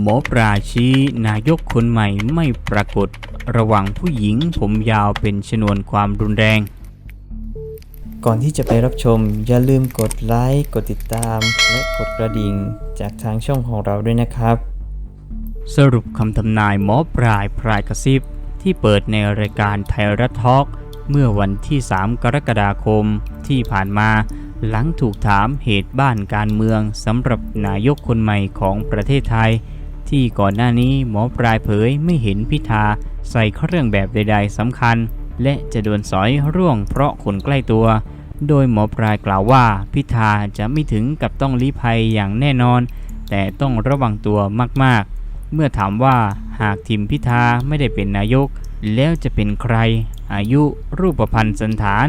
หมอปลาชี้นายกคนใหม่ไม่ปรากฏ ระหว่างผู้หญิงผมยาวเป็นชนวนความรุนแรง ก่อนที่จะไปรับชม อย่าลืมกดไลค์ กดติดตาม และกดกระดิ่ง จากทางช่องของเราด้วยนะครับ สรุปคำทำนายหมอปลายพรายกระซิบ ที่เปิดในรายการไทยรัฐทอล์กเมื่อวันที่ 3 กรกฎาคมที่ผ่านมาหลังถูกถามเหตุบ้านการเมืองสำหรับนายกคนใหม่ของประเทศไทย ที่ก่อนหน้านี้หมอปลายเผยไม่เห็นพิธาใส่เครื่องแบบใด ๆสำคัญ และจะโดนสอยร่วงเพราะคนใกล้ตัว โดยหมอปลายกล่าวว่าพิธาจะไม่ถึงกับต้องลี้ภัยอย่างแน่นอน แต่ต้องระวังตัวมากๆ เมื่อถามว่าหากทิมพิธาไม่ได้เป็นนายก แล้วจะเป็นใคร อายุรูปพันธ์สันฐาน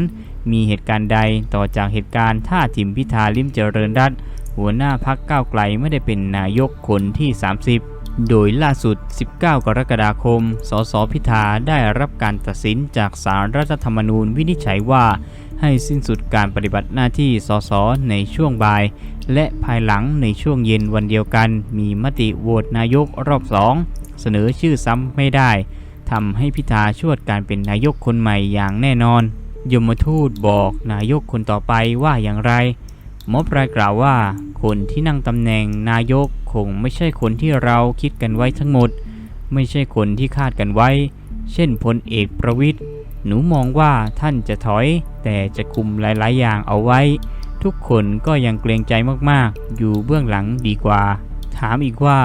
มีเหตุการณ์ใดต่อจากเหตุการณ์ถ้าทิมพิธาลิมเจริญรัตน์หัวหน้าพักก้าวไกลไม่ได้เป็นนายกคนที่ 30 โดยล่าสุด 19 กรกฎาคม สสพิธาได้รับการตัดสินจากสารรัฐธรรมนูญวินิจฉัยว่า ให้สิ้นสุดการปฏิบัติหน้าที่สสในช่วงบ่าย และภายหลังในช่วงเย็นวันเดียวกัน มีมติโหวตนายกรอบสองเสนอชื่อซ้ำไม่ได้ทำให้พิธาชวดการเป็นนายกคนใหม่อย่างแน่นอน ยมทูตบอกนายกคนต่อไปว่าอย่างไร มอปลายกล่าวว่า คนที่นั่งตำแหน่งนายกคงไม่ใช่คนที่เราคิดกันไว้ทั้งหมด ไม่ใช่คนที่คาดกันไว้ เช่นพลเอกประวิทย์หนูมองว่าท่านจะถอย แต่จะคุมหลาย ๆ อย่างเอาไว้ ทุกคนก็ยังเกรงใจมาก ๆ อยู่เบื้องหลังดีกว่า ถามอีกว่า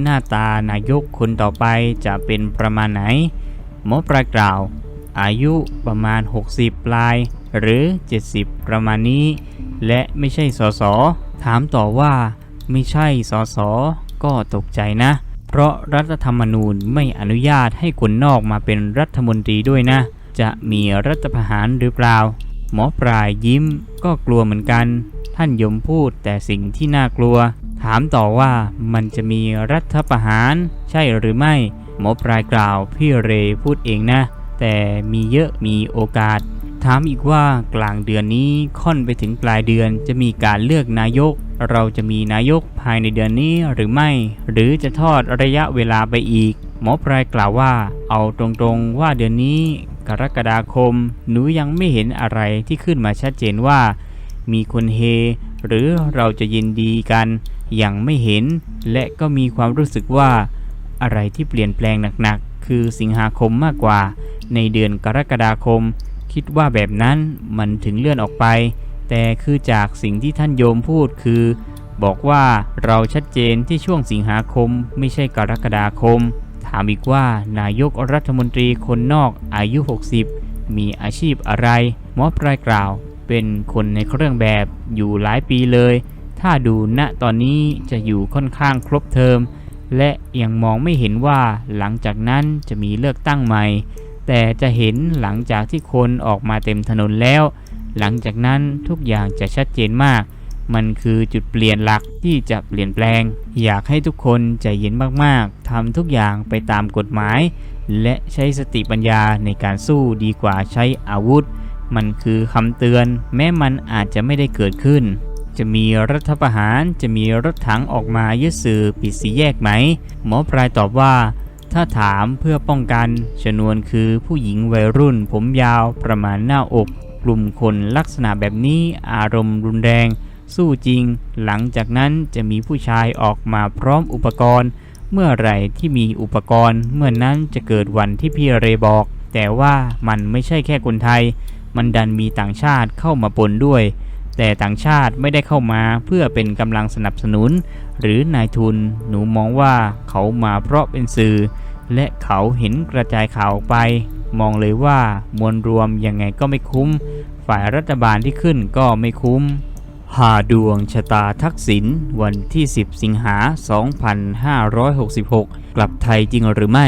หน้าตานายกคนต่อไปจะเป็นประมาณไหน หมอปลายกล่าว อายุประมาณ 60 ปลาย หรือ 70 ประมาณนี้ และไม่ใช่สส ถามต่อว่าไม่ใช่สส ก็ตกใจนะ เพราะรัฐธรรมนูญไม่อนุญาตให้คนนอกมาเป็นรัฐมนตรีด้วยนะ จะมีรัฐประหารหรือเปล่า หมอปลายยิ้มก็กลัวเหมือนกัน ท่านยมพูดแต่สิ่งที่น่ากลัว ถามต่อว่ามันจะมีรัฐประหาร ใช่หรือไม่ หมอปลายกล่าวพี่เรพูดเองนะ แต่มีเยอะมีโอกาส ถามอีกว่ากลางเดือนนี้ค่อนไปถึงปลายเดือนจะมีการเลือกนายก เราจะมีนายกภายในเดือนนี้หรือไม่ หรือจะทอดระยะเวลาไปอีก หมอปลายกล่าวว่า เอาตรงๆว่าเดือนนี้ กรกฎาคม หนูยังไม่เห็นอะไรที่ขึ้นมาชัดเจนว่า มีคนเฮ หรือเราจะยินดีกันยังไม่เห็น และก็มีความรู้สึกว่า อะไรที่เปลี่ยนแปลงหนักๆคือสิงหาคมมากกว่า ในเดือนกรกฎาคม คิดว่าแบบนั้นมันถึงเลื่อนออกไป แต่คือจากสิ่งที่ท่านโยมพูดคือ บอกว่าเราชัดเจนที่ช่วงสิงหาคมไม่ใช่กรกฎาคม ถามอีกว่านายกรัฐมนตรีคนนอกอายุ 60 มีอาชีพอะไรหมอปลายกล่าว เป็นคนในเครื่องแบบอยู่หลายปีเลย ถ้าดูณตอนนี้จะอยู่ค่อนข้างครบเทอมและยังมองไม่เห็นว่าหลังจากนั้นจะมีเลือกตั้งใหม่ แต่จะเห็นหลังจากที่คนออกมาเต็มถนนแล้ว หลังจากนั้นทุกอย่างจะชัดเจนมาก มันคือจุดเปลี่ยนหลักที่จะเปลี่ยนแปลง อยากให้ทุกคนใจเย็นมากๆทำทุกอย่างไปตามกฎหมาย และใช้สติปัญญาในการสู้ดีกว่าใช้อาวุธ มันคือคำเตือน แม้มันอาจจะไม่ได้เกิดขึ้น จะมีรัฐประหารจะมีรถถังออกมายึดสื่อปิดสีแยกไหม หมอปลายตอบว่า ถ้าถามเพื่อป้องกันชนวนคือผู้หญิงวัยรุ่น ผมยาวประมาณหน้าอก กลุ่มคนลักษณะแบบนี้อารมณ์รุนแรง สู้จริง หลังจากนั้นจะมีผู้ชายออกมาพร้อมอุปกรณ์ เมื่อไหร่ที่มีอุปกรณ์ เมื่อนั้นจะเกิดวันที่พี่เรบอก แต่ว่ามันไม่ใช่แค่คนไทย มันดันมีต่างชาติเข้ามาปนด้วย แต่ต่างชาติไม่ได้เข้ามาเพื่อเป็นกำลังสนับสนุน หรือนายทุน หนูมองว่าเขามาเพราะเป็นสื่อ และเขาเห็นกระจายข่าวออกไป มองเลยว่ามวลรวมยังไงก็ไม่คุ้ม ฝ่ายรัฐบาลที่ขึ้นก็ไม่คุ้มหาดวงชะตาทักษิณวันที่ 10 สิงหา 2566 กลับไทยจริงหรือไม่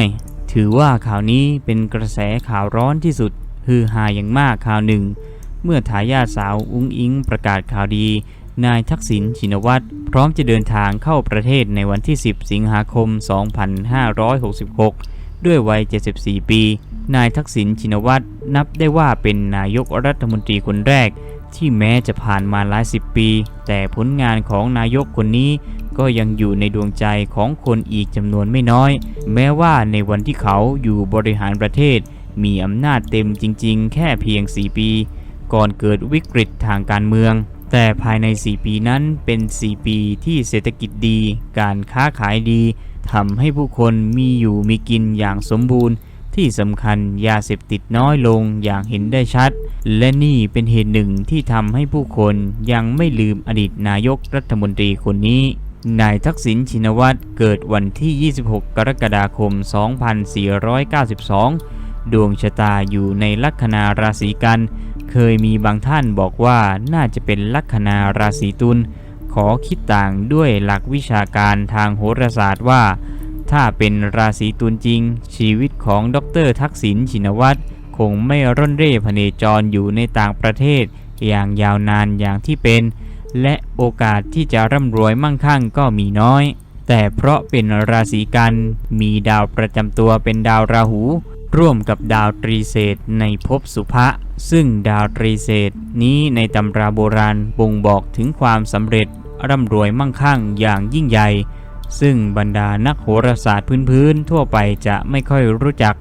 ถือว่าข่าวนี้เป็นกระแสข่าวร้อนที่สุด ฮือฮาอย่างมากข่าวหนึ่ง เมื่อทายาทสาวอุ้งอิงประกาศข่าวดี นายทักษิณชินวัตรพร้อมจะเดินทางเข้าประเทศในวันที่ 10 สิงหาคม 2566 ด้วยวัย 74 ปี นายทักษิณชินวัตรนับได้ว่าเป็นนายกรัฐมนตรีคนแรก ที่แม้จะผ่านมาหลายสิบปี แต่ผลงานของนายกคนนี้ก็ยังอยู่ในดวงใจของคนอีกจำนวนไม่น้อย แม้ว่าในวันที่เขาอยู่บริหารประเทศ มีอำนาจเต็มจริง ๆ แค่เพียง 4 ปี ก่อนเกิดวิกฤตทางการเมือง แต่ภายใน 4 ปีนั้นเป็น 4 ปีที่เศรษฐกิจดี การค้าขายดีทำให้ผู้คนมีอยู่มีกินอย่างสมบูรณ์ ที่สำคัญยาเสพติดน้อยลงอย่างเห็นได้ชัด และนี่เป็นเหตุหนึ่งที่ทำให้ผู้คนยังไม่ลืมอดีตนายกรัฐมนตรีคนนี้นายทักษิณชินวัตรเกิดวันที่ 26 กรกฎาคม 2492 ดวงชะตาอยู่ในลัคนาราศีกัน เคยมีบางท่านบอกว่าน่าจะเป็นลัคนาราศีตุลขอคิดต่างด้วยหลักวิชาการทางโหราศาสตร์ว่า ถ้าเป็นราศีตุลจริง ชีวิตของดรทักษิณชินวัตรคงไม่ร่นเร่พเนจรอยู่ในต่างประเทศ อย่างยาวนานอย่างที่เป็น และโอกาสที่จะร่ำรวยมั่งคั่งก็มีน้อย แต่เพราะเป็นราศีกัน มีดาวประจำตัวเป็นดาวราหู ร่วมกับดาวตรีเศษในภพสุภะ ซึ่งดาวตรีเศษนี้ในตำราโบราณบ่งบอกถึงความสำเร็จร่ำรวยมั่งคั่งอย่างยิ่งใหญ่ ซึ่งบรรดานักโหราศาสตร์พื้นๆทั่วไปจะไม่ค่อยรู้จัก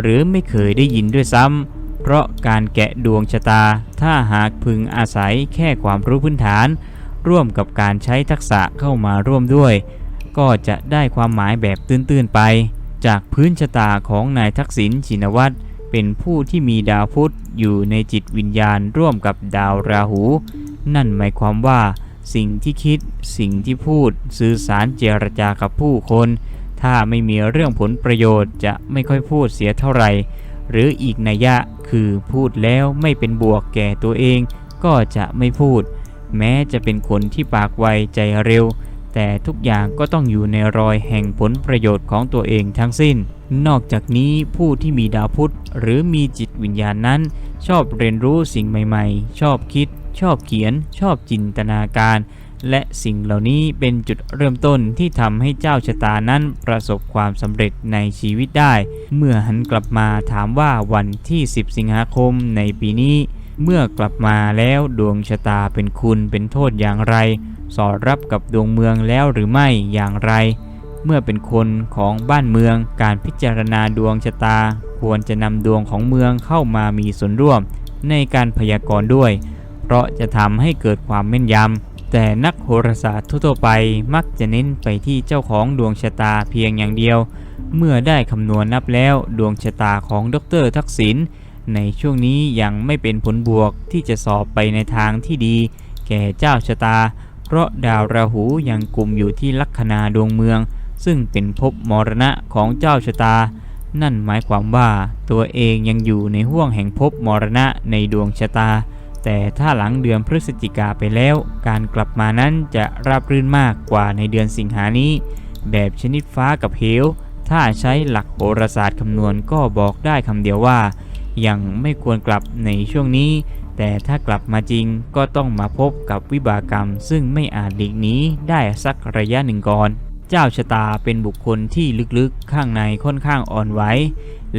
หรือไม่เคยได้ยินด้วยซ้ำ เพราะการแกะดวงชะตา ถ้าหากพึงอาศัยแค่ความรู้พื้นฐาน ร่วมกับการใช้ทักษะเข้ามาร่วมด้วย ก็จะได้ความหมายแบบตื้นๆไป จากพื้นชะตาของนายทักษิณชินวัตร เป็นผู้ที่มีดาวพุธอยู่ในจิตวิญญาณร่วมกับดาวราหู นั่นหมายความว่า สิ่งที่คิดสิ่งที่พูด สื่อสารเจรจากับผู้คน ถ้าไม่มีเรื่องผลประโยชน์จะไม่ค่อยพูดเสียเท่าไหร่ หรืออีกนัยยะคือพูดแล้วไม่เป็นบวกแก่ตัวเอง ก็จะไม่พูด แม้จะเป็นคนที่ปากไวใจเร็ว แต่ทุกอย่างก็ต้องอยู่ในรอยแห่งผลประโยชน์ของตัวเองทั้งสิ้น นอกจากนี้ผู้ที่มีดาวพุธหรือมีจิตวิญญาณนั้น ชอบเรียนรู้สิ่งใหม่ๆ ชอบคิด ชอบเขียน ชอบจินตนาการ และสิ่งเหล่านี้เป็นจุดเริ่มต้นที่ทำให้เจ้าชะตานั้นประสบความสำเร็จในชีวิตได้ เมื่อหันกลับมาถามว่าวันที่ 10 สิงหาคมในปีนี้ เมื่อกลับมาแล้วดวงชะตาเป็นคุณเป็นโทษอย่างไร สอดรับกับดวงเมืองแล้วหรือไม่อย่างไร เมื่อเป็นคนของบ้านเมืองการพิจารณาดวงชะตา ควรจะนำดวงของเมืองเข้ามามีส่วนร่วม ในการพยากรณ์ด้วย เพราะจะทำให้เกิดความแม่นยำแต่นักโหราศาสตร์ทั่วไปมักจะเน้นไปที่เจ้าของดวงชะตาเพียงอย่างเดียว เมื่อได้คำนวณนับแล้วดวงชะตาของดรทักษิณ ในช่วงนี้ยังไม่เป็นผลบวกที่จะสอบไปในทางที่ดี แก่เจ้าชะตา เพราะดาวราหูยังกลุ่มอยู่ที่ลัคนาดวงเมือง ซึ่งเป็นภพมรณะของเจ้าชะตา นั่นหมายความว่าตัวเองยังอยู่ในห่วงแห่งภพมรณะในดวงชะตา แต่ถ้าหลังเดือนพฤศจิกาไปแล้ว การกลับมานั้นจะราบรื่นมากกว่าในเดือนสิงหานี้ แบบชนิดฟ้ากับเหวถ้าใช้หลักโหราศาสตร์คำนวณก็บอกได้คำเดียวว่า ยังไม่ควรกลับในช่วงนี้ แต่ถ้ากลับมาจริงก็ต้องมาพบกับวิบากกรรม ซึ่งไม่อาจหลีกหนีได้สักระยะหนึ่งก่อน เจ้าชะตาเป็นบุคคลที่ลึกๆข้างในค่อนข้างอ่อนไหว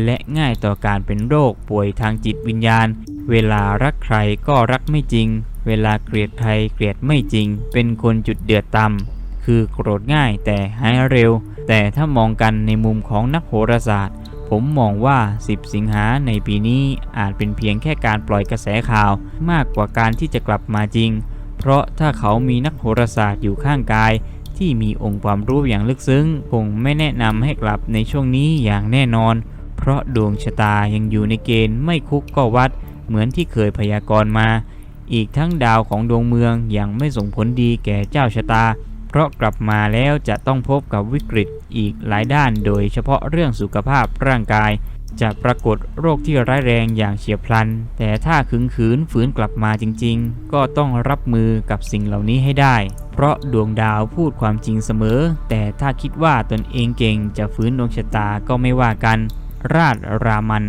และง่ายต่อการเป็นโรคป่วยทางจิตวิญญาณ เวลารักใครก็รักไม่จริง เวลาเกลียดใครเกลียดไม่จริง เป็นคนจุดเดือดต่ำคือโกรธง่ายแต่หายเร็ว แต่ถ้ามองกันในมุมของนักโหราศาสตร์ ผมมองว่า 10 สิงหาในปีนี้อาจเป็นเพียงแค่การปล่อยกระแสข่าว มากกว่าการที่จะกลับมาจริง เพราะถ้าเขามีนักโหราศาสตร์อยู่ข้างกาย ที่มีองค์ความรู้อย่างลึกซึ้ง คงไม่แนะนำให้กลับในช่วงนี้อย่างแน่นอน เพราะดวงชะตายังอยู่ในเกณฑ์ไม่คุกก็วัด เหมือนที่เคยพยากรณ์มา อีกทั้งดาวของดวงเมืองยังไม่ส่งผลดีแก่เจ้าชะตา เพราะกลับมาแล้วจะต้องพบกับวิกฤตอีกหลายด้านโดยเฉพาะเรื่องสุขภาพร่างกาย จะปรากฏโรคที่ร้ายแรงอย่างเฉียบพลัน แต่ถ้าขึงขืนฝืนกลับมาจริง ๆ ก็ต้องรับมือกับสิ่งเหล่านี้ให้ได้ เพราะดวงดาวพูดความจริงเสมอ แต่ถ้าคิดว่าตนเองเก่งจะฝืนดวงชะตาก็ไม่ว่ากัน ราชรามัน